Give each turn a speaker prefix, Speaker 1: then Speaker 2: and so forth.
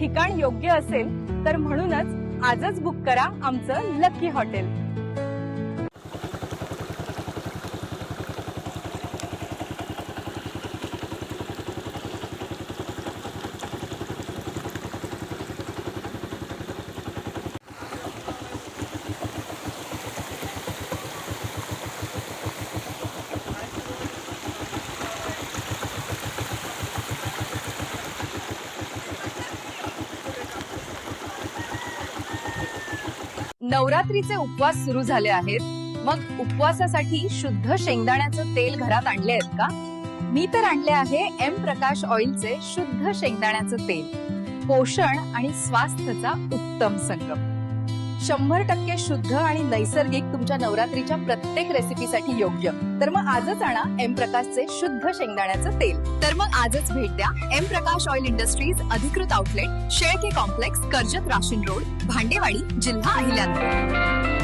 Speaker 1: ठिकाण योग्य असेल तर म्हणूनच आजच बुक करा आमचं लकी हॉटेल नवरात्रीचे उपवास सुरू झाले आहेत. मग उपवासासाठी शुद्ध शेंगदाण्याचं तेल घरात आणले आहेत का? मी तर आणले आहे एम प्रकाश ऑइलचे शुद्ध शेंगदाण्याचं तेल. पोषण आणि स्वास्थ्याचा उत्तम संगम. शंभर टक्के शुद्ध आणि नैसर्गिक तुमच्या नवरात्रीच्या प्रत्येक रेसिपीसाठी योग्य. तर मग आजच आणा एम प्रकाशचे शुद्ध शेंगदाण्याचं तेल. तर मग आजच भेट द्या एम प्रकाश ऑइल इंडस्ट्रीज अधिकृत outlet Shelke complex Karjat Rashin road Bhandewadi जिल्हा अहिल्यानगर.